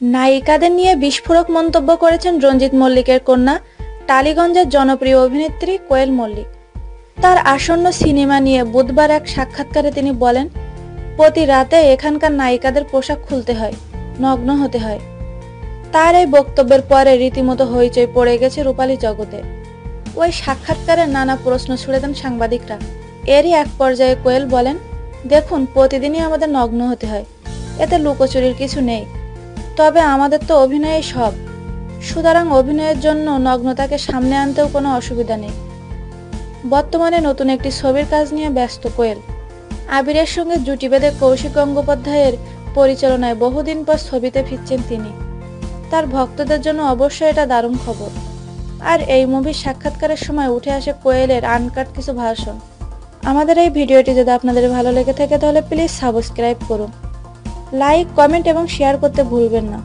নায়িকাদের নিয়ে বিস্ফোরক মন্তব্য করেছেন রঞ্জিত মল্লিকের কন্যা, টালিগঞ্জের জনপ্রিয় অভিনেত্রী কোয়েল মল্লিক। তার আসন্ন সিনেমা নিয়ে বুধবার এক সাক্ষাৎকারে তিনি বলেন, প্রতি রাতে এখানকার নায়িকাদের পোশাক খুলতে হয়, নগ্ন হতে হয়। তার এই বক্তব্যের পরে রীতিমতো হইচই পড়ে গেছে রূপালী জগতে। ওই সাক্ষাৎকারে নানা প্রশ্ন ছুড়ে দেন সাংবাদিকরা। এরই এক পর্যায়ে কোয়েল বলেন, দেখুন, প্রতিদিনই আমাদের নগ্ন হতে হয়। এতে লুকোচুরির কিছু নেই। তবে আমাদের তো অভিনয়ে সব। সুতরাং অভিনয়ের জন্য নগ্নতাকে সামনে আনতেও কোনো অসুবিধা নেই। বর্তমানে নতুন একটি ছবির কাজ নিয়ে ব্যস্ত কোয়েল। আবিরের সঙ্গে জুটি বেঁধে কৌশিক গঙ্গোপাধ্যায়ের পরিচালনায় বহুদিন পর ছবিতে ফিরছেন তিনি। তার ভক্তদের জন্য অবশ্যই এটা দারুণ খবর। আর এই মুভির সাক্ষাৎকারের সময় উঠে আসে কোয়েলের আনকাট কিছু ভাষণ। আমাদের এই ভিডিওটি যদি আপনাদের ভালো লেগে থাকে তাহলে প্লিজ সাবস্ক্রাইব করুন। লাইক কমেন্ট এবং শেয়ার করতে ভুলবেন না।